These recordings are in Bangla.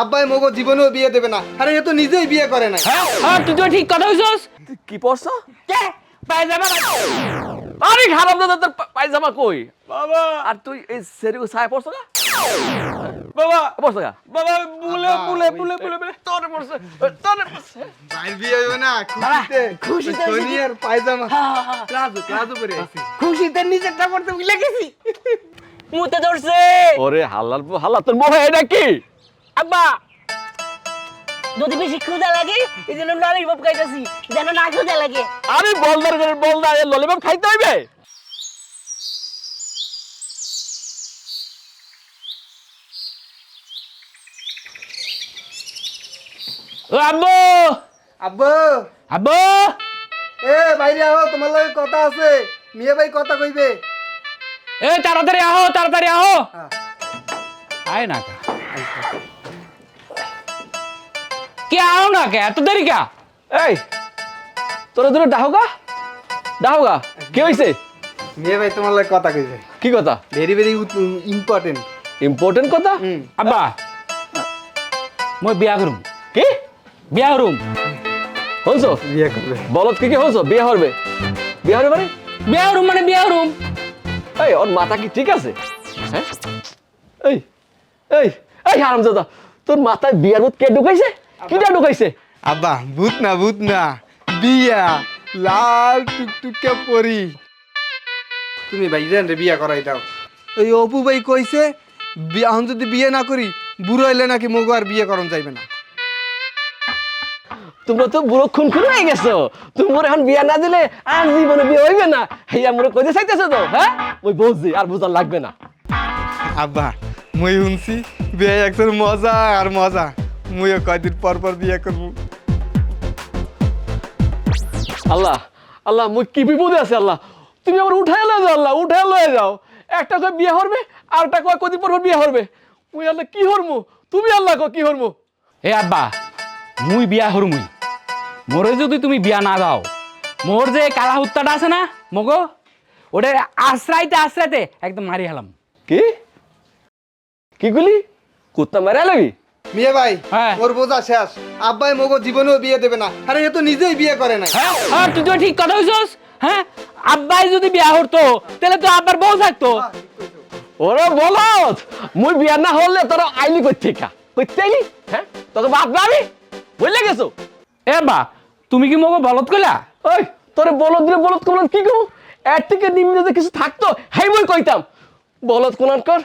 আব্বাই মগো জীবনেও বিয়ে দেবে না। আরে এ তো নিজেই বিয়ে করে না হ্যাঁ? হ্যাঁ তুই তো ঠিক কথা কইছস কি পড়ছ কে? পায়জামা আরে খারাপ দাদা তোর পায়জামা কই? বাবা। আর তুই এই সেরিগো ছায়া পড়ছ না? বাবা। পড়ছ না? বাবা বুলে বুলে বুলে বুলে বুলে তোরে পড়ছে। তোরে পড়ছে। ভাইয়ের বিয়ে হবে না খুশিতে। খুশিতে ওই সোনি আর পায়জামা। প্লাজো প্লাজো পরে আছি খুশিতে নিজেরটা পড়তে ভুলে গেছি। মুতে ধরছে। ওরে হাল্লা তোর মোহে এটা কি? আব্বা যদি বেশি ক্ষুদা লাগে এই জন্য ললিপপ খাইতেছি যেন না ক্ষুদা লাগে। আরে বলদার করে বলদা এই ললিপপ খাইতে হইবে? ও আব্বু! আব্বু! আব্বু! এ বাইরে আহো তোমার লগে কথা আছে। মেয়ে ভাই কথা কইবে। এ তাড়াতাড়ি আহো তাড়াতাড়ি আহো। আয় না কা আও না কে? এত দেরি কা? এই তোরা দূরে ডাহগা ডাহগা কি হইছে? মেয়ে ভাই তোমার লগে কথা কইবে কি কথা? ভেরি ভেরি ইম্পর্টেন্ট ইম্পর্টেন্ট কথা? আব্বা মই বিয়া করুম। কি? বিয়া করুম? হনছো বিয়ে করবে। বলত কি কি হনছো বিয়ে হবে বিয়ে হবে মানে? বিয়া করুম মানে বিয়া করুম। এই ওর মাথা কি ঠিক আছে? হ্যাঁ? এই এই এই হারামজাদা তোর মাথায় বিয়ার মত কে ঢুকাইছে? কিটা ঢুকাইছে? আব্বা ভূত না ভূত না। বিয়া লাল টুকটুকে পরি। তুমি ভাই জান রে বিয়া করাই দাও। ওই অপু ভাই কইছে এখন যদি বিয়ে না করি বুড়ো হইলে নাকি মগু আর বিয়ে করন যাইবে না। তোমরা তো বুড়ো খুন খুন হয়ে গেছো। তোমার এখন বিয়া না দিলে আর জীবনে বিয়ে হইবে না। হেই আমরা কইতে চাইতেছো তো হ্যাঁ? ওই বুঝছি আর বুঝার লাগবে না। আব্বা মই শুনছি বিয়ে একদম মজা আর মজা। মুইও কয়দিন পর পর বিয়ে করব। আল্লাহ আল্লাহ মুই কি বিপদে আছে আল্লাহ? তুমি আমার উঠাই লয়ে যাও আল্লাহ উঠাই লয়ে যাও। একটা কয় বিয়ে হরবে আর একটা কয় কদিন পর পর বিয়ে হরবে। মুই আল্লাহ কি হরমু? তুমি আল্লাহ কো কি হরমু? এ আব্বা মুই বিয়া হরু মুই মোরে যদি তুমি বিয়া না দাও মোর যে কালা হুত্তাটা আছে না মগো ওটা আশ্রাইতে আশ্রাইতে একদম মারি হেলাম। কি? কি গুলি কুত্তা মারা লাগি? মেয়ে ভাই হ্যাঁ। ওর বোঝা শেষ। আব্বাই মগো জীবনেও বিয়ে দেবে না। আরে এ তো নিজেই বিয়ে করে না হ্যাঁ হ্যাঁ তুই তো ঠিক কথা কইছস। হ্যাঁ আব্বাই যদি বিয়া হরতো তাহলে তো আব্বার বউ থাকতো। ওরে বলত মুই বিয়া না হলে তোর আইলি কই থেকে কইতে আইলি হ্যাঁ তোকে বাপ না আমি বুঝলে গেছো? এ আব্বা তুমি কি মগো বলত কইলা? ওই তোরে বলদ রে বলদ কোন কি কম? এর থেকে নিম্নে যে কিছু থাকতো হেই মই কইতাম বলদ কোনার কর।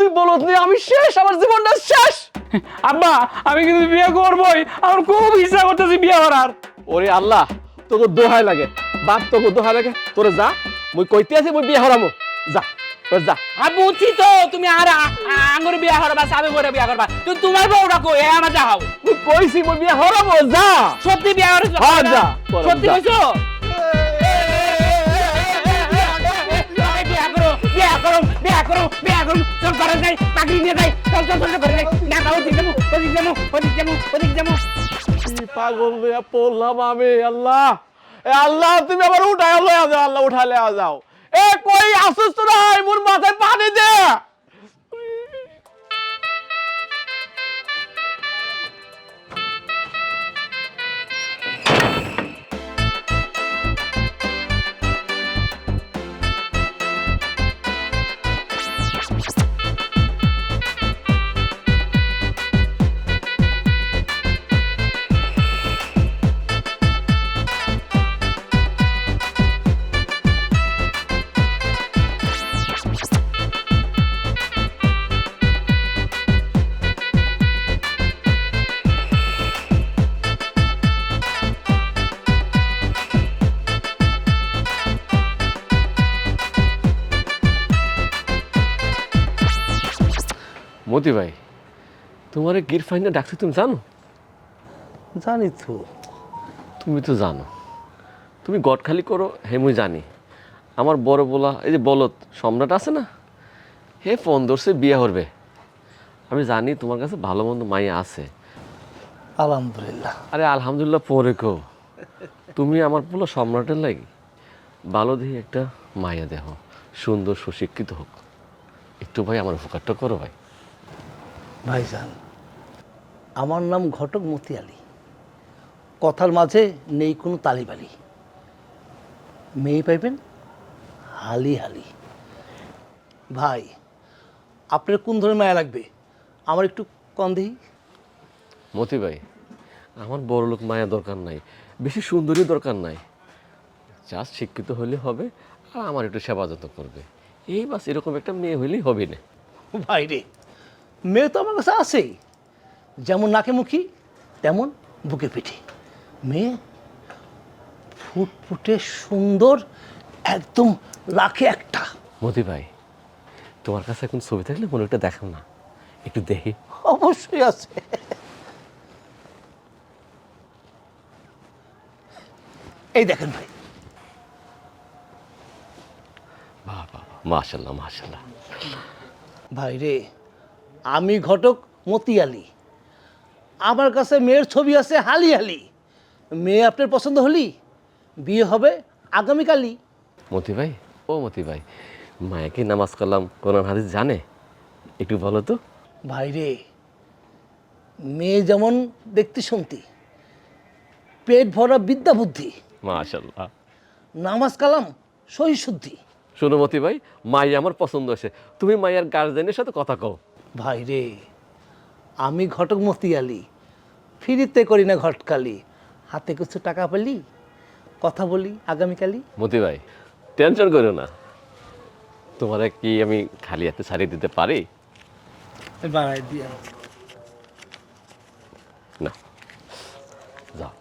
তুই বলদ নিয়ে আমি শেষ আমার জীবনটা শেষ। আব্বা আমি কিন্তু বিয়ে করবই আমার খুব ইচ্ছা করতেছি বিয়ে করার। ওরে আল্লাহ তোকে দোহাই লাগে। বাপ তোকে দোহাই লাগে। তোরে যা মুই কইতে আছি মুই বিয়ে হরামু যা তোর যা। আমি বুঝছি তো তুমি আর আঙ্গুর বিয়া করবা সাবে করে বিয়া করবা। তুই তোমার বউটা কই? এ আমার যাও মুই কইছি মুই বিয়ে হরামু যা। সত্যি বিয়া করছ? হ্যাঁ, যা। সত্যি। কইছো? করো বিয়া করো বিয়া করো চল করে যাই পাগড়ি নিয়ে যাই চল চল চল করে যাই না দাও ওদিক যাব ওদিক যাব ওদিক যাব ওদিক যাব। পাগল হইয়া পড়লাম আমি, আল্লাহ। এ আল্লাহ, তুমি আবার উঠায় লয়ে যাও, আল্লাহ উঠালে যাও। এ কই আসুস তোরা? মোর মাথায় পানি দে। তোমার গির ফাইনে ডাকছে তুমি জানো? জানি তো। তুমি তো জানো। তুমি গট খালি করো হে মুই জানি। আমার বড় বলা এই যে বলত সম্রাট আছে না? হে ফোন ধরছে বিয়ে করবে আমি জানি তোমার কাছে ভালো মন্দ মাইয়া আছে। আলহামদুলিল্লাহ। আরে আলহামদুলিল্লাহ পরে কো তুমি আমার পুরো সম্রাটের লাগি। ভালো দেখি একটা মায়া দেহ। সুন্দর সুশিক্ষিত হোক। একটু ভাই আমার উপকারটা করো ভাই। ভাইজান আমার নাম ঘটক মতি আলী। কথার মাঝে নেই কোনো তালিবালি। মেয়ে পাইবেন? হালি হালি। ভাই আপনার কোন ধরনের মায়া লাগবে? আমার একটু কম দিই মতি ভাই আমার বড় লোক মায়া দরকার নাই বেশি সুন্দরী দরকার নাই। জাস্ট শিক্ষিত হলে হবে আর আমার একটু সেবা যত্ন করবে। এই বাস এরকম একটা মেয়ে হইলেই হবে না। ভাই রে মেয়ে তো আমার কাছে আছেই। যেমন নাকে মুখী তেমন বুকে পিঠে। মেয়ে ফুটফুটে সুন্দর একদম লাখে একটা। মতি ভাই তোমার কাছে এখন ছবি থাকলে মনে একটা দেখাও না। একটু দেখি। অবশ্যই আছে। এই দেখেন ভাই। বাহ মাশাল্লাহ মাশাল্লাহ ভাই রে আমি ঘটক মতিয়ালি। আমার কাছে মেয়ের ছবি আছে হালি হালি। মেয়ে আপনার পছন্দ হলি? বিয়ে হবে আগামীকালই। মতি ভাই ও মতি ভাই মায়াকে নামাজ কালাম কোরআন হাদিস জানে? একটু বলো তো। ভাই রে মেয়ে যেমন দেখতে শুনতে পেট ভরা বিদ্যা বুদ্ধি। মাশাল্লাহ নামাজ কালাম সহি শুদ্ধি। শোনো মতি ভাই মাই আমার পছন্দ আছে তুমি মায়ের গার্জেনের সাথে কথা কও। ভাই রে আমি ঘটক মতিয়ালি। ফিরিতে করি না ঘটকালি। হাতে কিছু টাকা পেলি? কথা বলি আগামীকালই? মতি ভাই টেনশন করো না। তোমারে কি আমি খালি হাতে ছাড়িয়ে দিতে পারি? বাড়াই দিয়া। না। যাও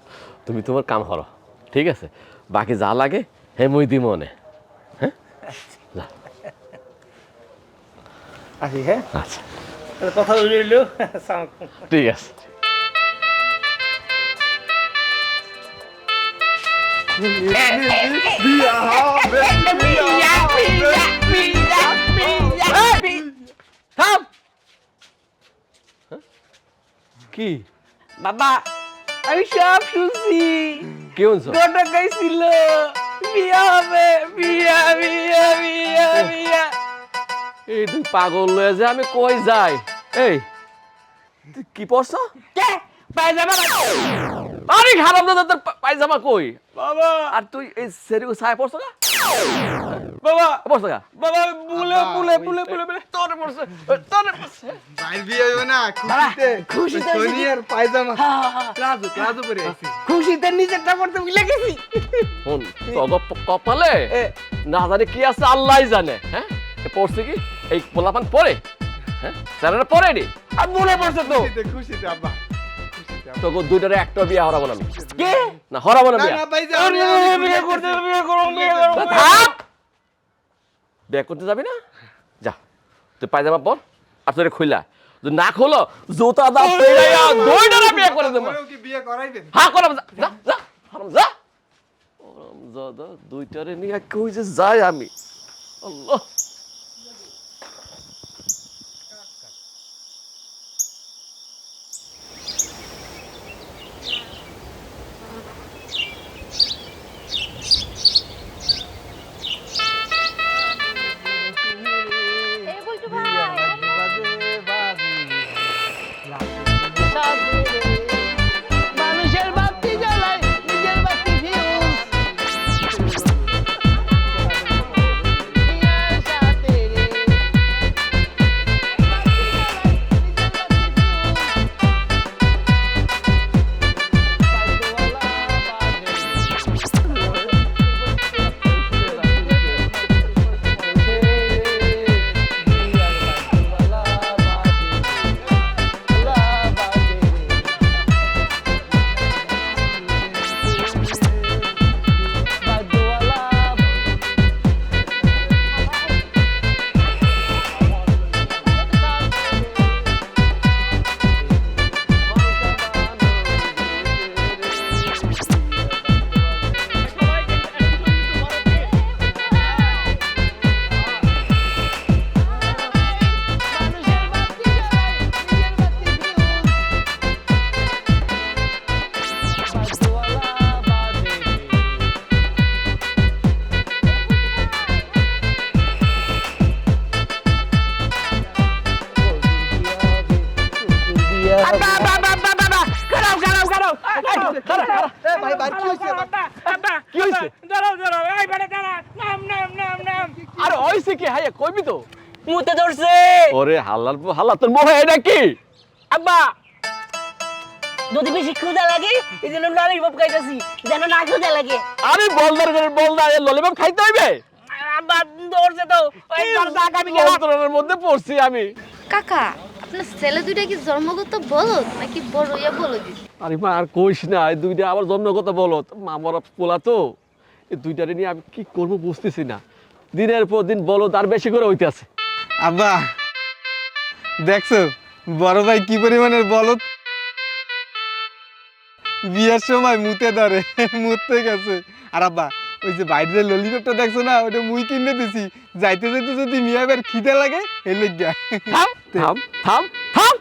তুমি তোমার কাম করো ঠিক আছে? বাকি যা লাগে হে মই দি মনে হ্যাঁ? আসি হ্যাঁ? আচ্ছা। কথা রইল ঠিক আছে বিয়া হবে বিয়া হবে থাম কি বাবা আমি সব শুনছি। কি হচ্ছে গোটা গাইছিল। বিয়া হবে বিয়া বিয়া বিয়া বিয়া এই তুই পাগল লয়ে যে আমি কই যাই? এই তুই কি পড়ছ? কে? পায়জামা আরে খারাপ না তোর পায়জামা কই? বাবা। আর তুই এই সেরিগো ছায়া পড়ছ না? বাবা। পড়ছ না বাবা বুলে বুলে বুলে বুলে বুলে তোরে পড়ছে তোরে পড়ছে। ভাইয়ের বিয়ে হবে না খুশিতে। খুশিতে সোনি আর পায়জামা। প্লাজো প্লাজো পরে আইছি। খুশিতে নিজেরটা করতে ভুলে গেছি। কপালে না জানি কি আছে আল্লাহই জানে হ্যাঁ? পড়ছে কি? এই পোলাপান পরে হ্যাঁ? স্যারেরা পরে নি আর বলে পড়ছে তো। খুশিতে আব্বা। তোকে দুইটারে একটা বিয়ে হরাবো না কে? না হরাবো না না বিয়ে করতে বিয়ে করো বিয়ে করো বিয়ে করতে যাবি না? যা। তুই পায়জামা পর আর তোরে খুইলা। যদি না খোলো জুতা দা পেড়াইয়া দুইটারে বিয়ে করে দেবো। তারপরেও কি বিয়ে করাইবেন? হ্যাঁ করাম যা যা যা হারাম যা। ওরম দাদা দুইটারে নিয়ে কই যে যাই আমি? আল্লাহ। বাবা বাবা খারা খারা এ ভাই ভাই কি হইছে কি হইছে দাঁড়াও দাঁড়াও এই বেটা দাঁড়া নাম নাম নাম নাম আরে হইছে কি? হাইয়া কইবি তো। মুতে ধরছে। ওরে হাল্লার পো তোর মোহে এটা কি আব্বা যদি বেশি ক্ষুদা লাগে এই জন্য ললিপপ খাইতেছি যেন না লাগে। আরে বলদার করে বলদার এই ললিপপ খাইতে হইবে? আব্বা ধরছে তো। ওই দরজা আমি গেলাম। মধ্যে পড়ছি আমি। কাকা আপনার ছেলে দুইটা কি জন্মগত বলদ নাকি বড় ইয়া বলদ? আরে মা আর কইস না এই দুইটা আবার জন্মগত বলো মা মরা পোলা তো। এই দুইটারে নিয়ে আমি কি করব বুঝতেছি না। দিনের পর দিন বলো তার বেশি করে হইতেছে। আব্বা দেখছ বড় ভাই কি পরিমাণের বলত বিয়ের সময় মুতে ধরে মুততে গেছে। আর আব্বা ওই যে বাইরের ললিপপটা দেখছ না ওটা মুই কিনে দিছি। যাইতে যাইতে যদি মিয়া এবার খিদে লাগে এর লেগা থাম থাম থাম থাম।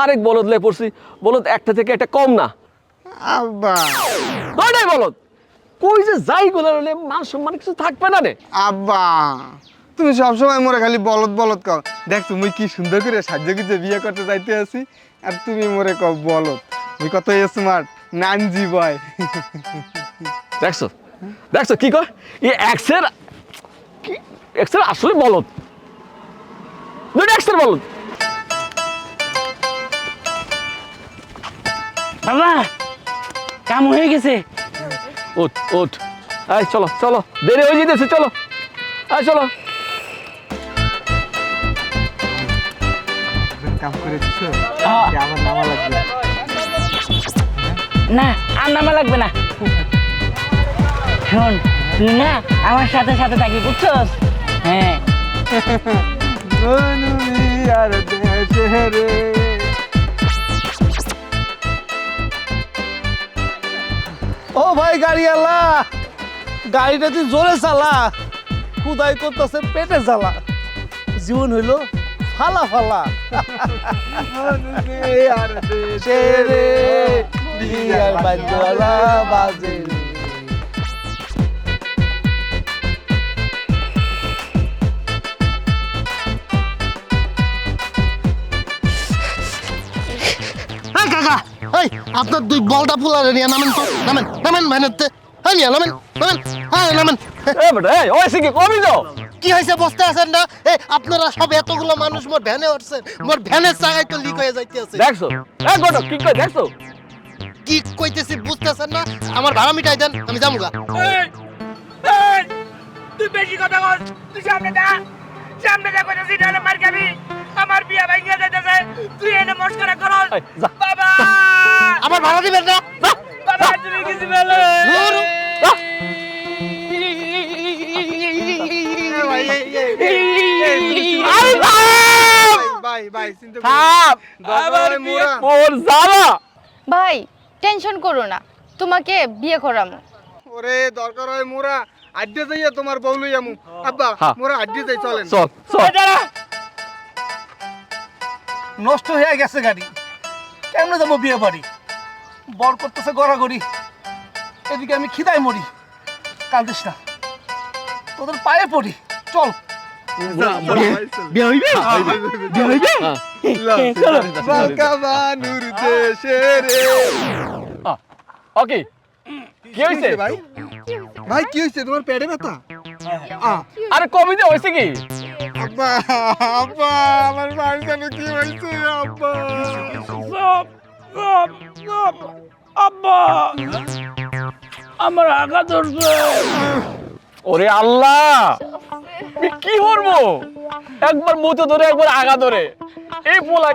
আরেক বলদ লে পড়ছি। বলদ একটা থেকে একটা কম না। আব্বা। কয়টাই বলদ। কই যে যাই গুলো হলে মান সম্মান কিছু থাকবে না রে। আব্বা তুমি সবসময় মোরে খালি বলদ বলদ কও। দেখছ মুই কি সুন্দর করে সাহায্য করছে বিয়ে করতে যাইতে আছি আর তুমি মোরে কও বলদ। মুই কত স্মার্ট নানজি বয় দেখছ? দেখছ কি কয়? এই এক্সের কি? এক্সের আসলে বলদ। দুইটা এক্সের বলদ। বাবা কাম হয়ে গেছে। ওঠ ওঠ আয় চলো চলো। দেরি হয়ে যেতেছে চলো। আয় চলো। কাম করে দিছো। আমার নামা লাগবে? না আর নামা লাগবে না। শোন তুই না আমার সাথে সাথে থাকি বুঝছস? হ্যাঁ। আর দেশে রে ও ভাই গাড়িওয়ালা গাড়িটা তুই জোরে চালা। খুদাই করতেছে পেটে জ্বালা। জীবন হইল ফালা ফালা। আর বাজে। এই আপনার দুই বলটা ফুলারে নিয়ে নামেন তো। নামেন নামেন ভাইনাতে। হ্যাঁ নিয়ে নামেন নামেন হ্যাঁ নামেন। এ বেটা এই ওইসে কি কবি তো? কি হয়েছে বসতে আছেন না? এই আপনারা সব এতগুলো মানুষ মোর ভ্যানে উঠছেন। মোর ভ্যানের চাকায় তো লিক হয়ে যাইতে আছে দেখছ? এ গোটো কি কই দেখছ? কি কইতেছি বুঝতেছেন না? আমার ভাড়া মিটাই দেন আমি যাব গা তুই বেশি কথা বল তুই সামনে দা সামনে দা কইতাছি নাহলে মার খাবি আমার বিয়া ভাঙিয়া যাইতেছে। তুই এনে মস্করা করস। বাবা! আমার ভাড়া দিবেন না! ভাই টেনশন করো না। তোমাকে বিয়ে করামো। ওরে দরকার হয় মোরা। আড্ডে যাইয়া তোমার বউ লইয়া মু আব্বা। মোরা আড্ডে যাই চলেন। চল চল। নষ্ট হয়ে গেছে গাড়ি। কেমনে যাব বিয়ে বাড়ি? বর করতেছে গড়াগড়ি। এদিকে আমি খিদায় মরি। কান্দিস না। তোদের পায়ে পড়ি। চল। বিয়ে হইবে? বিয়ে হইবে? বাঁকা বানুর দেশে রে। ওকে কি হইছে? ভাই? ভাই কি হইছে? তোমার পেটে ব্যথা? আ, আরে কবিতে হইছে কি? আব্বা আব্বা আমার ভাই জানো কি হইছে আব্বা? আব্বা আমার আগা ধরছে। ওরে আল্লাহ! কি করব? একবার মুতে ধরে একবার আগা ধরে। এই পোলা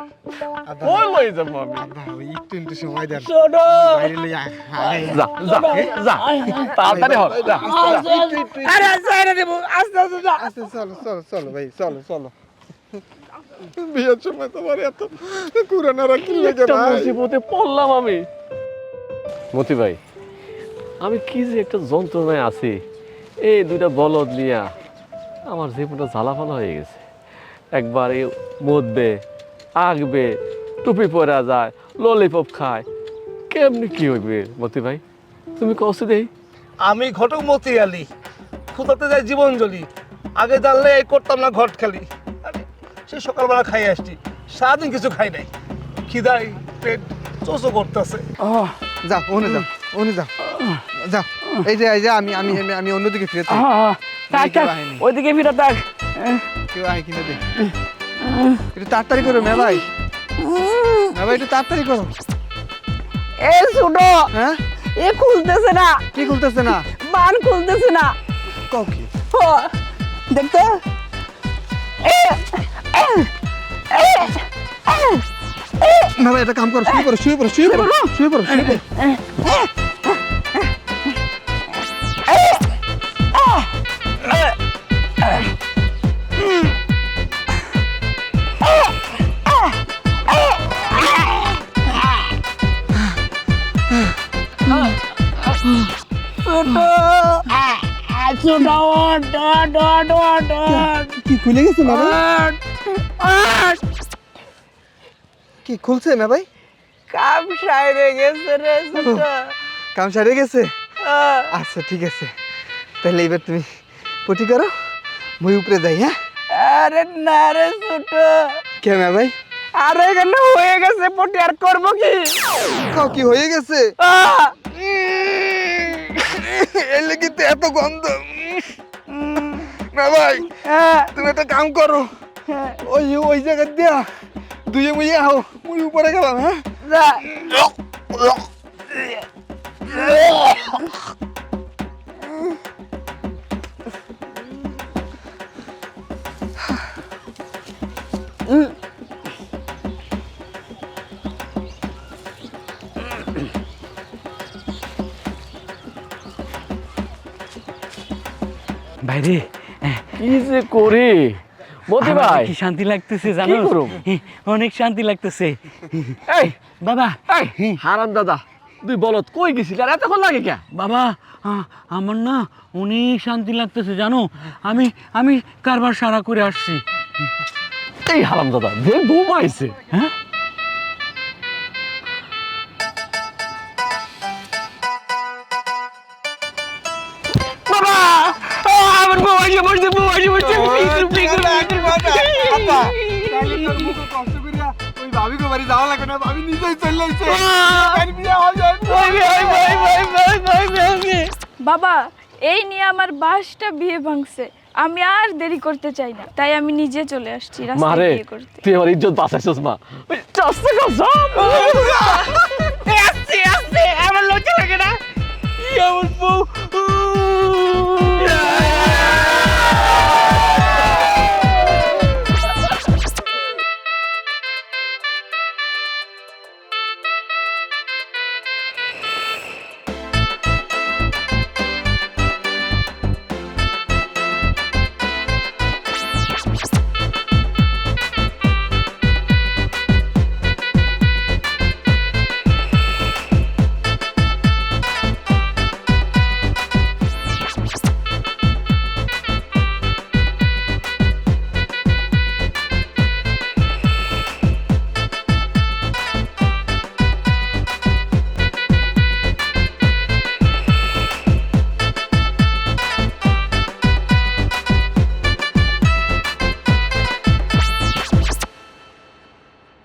ওই লই যাব আমি? একটু একটু সময় দেন। ছোট। যা যা যা। তাড়াতাড়ি হ যা, যা। আরে সাইরা দেবো। আস্তে আস্তে যা আচ্ছা চলো চলো চলো ভাই চলো চলো। বিয়ের সময় তোমার এত কুরানারা কি লেগে ভাই মুসিবতে পড়লাম আমি। মতি ভাই আমি কি যে একটা যন্ত্রণায় আছি। এই দুইটা বলদ নিয়া আমার জীবনটা জ্বালাফালা হয়ে গেছে। একবার এই মদবে আগবে টুপি পরা যায় ললিপপ খায়। কেমনি কি হইবে মতি ভাই? তুমি কষ্ট দেই। আমি ঘটক মতি আলি খুদাতে যাই জীবন জ্বলি। আগে জানলে এই করতাম না ঘট খালি। সেই সকালবেলা খাই আসছি। সারাদিন কিছু খাই নাই। খিদাই পেট চোচো করতেছে। যাও ওনে যাও ওনে যাও। যাও এই যে এই যে আমি আমি আমি- আমি অন্যদিকে ফিরে থাকি হ্যাঁ, থাক থাক ওইদিকে ফিরে থাক কেউ আয় কিনা দে। একটু তাড়াতাড়ি করো মে ভাই। মে ভাই একটু তাড়াতাড়ি করো। এ ছোট হ্যাঁ? এ খুলতেছে না। কি খুলতেছে না? বান খুলতেছে না। কও কি? দেখতো। এ, না একটা কাম করো শুয়ে পড়ো শুয়ে পড়ো শুয়ে পড়ো শুয়ে পড়ো শুয়ে পড়ো কি খুলে গেছে ওঠ। কি খুলছে না ভাই? কাম সাইরে গেছে রে কাম সারে গেছে? আচ্ছা ঠিক আছে। তাহলে এবার তুমি পটি করো মই উপরে যাই হ্যাঁ? আরে না রে ছোট। কে মে ভাই? আরে এখানে হয়ে গেছে পটি আর করব কি? কও কি হয়ে গেছে? আ, এর লেগে তো এত গন্ধ। না ভাই আ, তুমি একটা কাম করো। ওই ওই জায়গা দিয়া দুয়ে মুই আও মুই উপরে গেলাম হ্যাঁ যা। বাইরে কি যে করি মতি ভাই কি শান্তি লাগতেছে জানো? অনেক শান্তি লাগতেছে এই বাবা এই হারাম দাদা তুই বলত কই গেছিলি আর এতক্ষণ লাগে কে বাবা আমার না অনেক শান্তি লাগতেছে জানো আমি আমি কারবার সারা করে আসছি এই হারাম দাদা যে ঘুমাইছে হ্যাঁ বাবা আমার বউ এসে পড়ছে বউ বাবা এই নিয়ে আমার বাসটা বিয়ে ভাঙছে। আমি আর দেরি করতে চাই না। তাই আমি নিজে চলে আসছি মারে তুই আমার ইজ্জত বাঁচাইছিস মা। আমার লজ্জা লাগে না।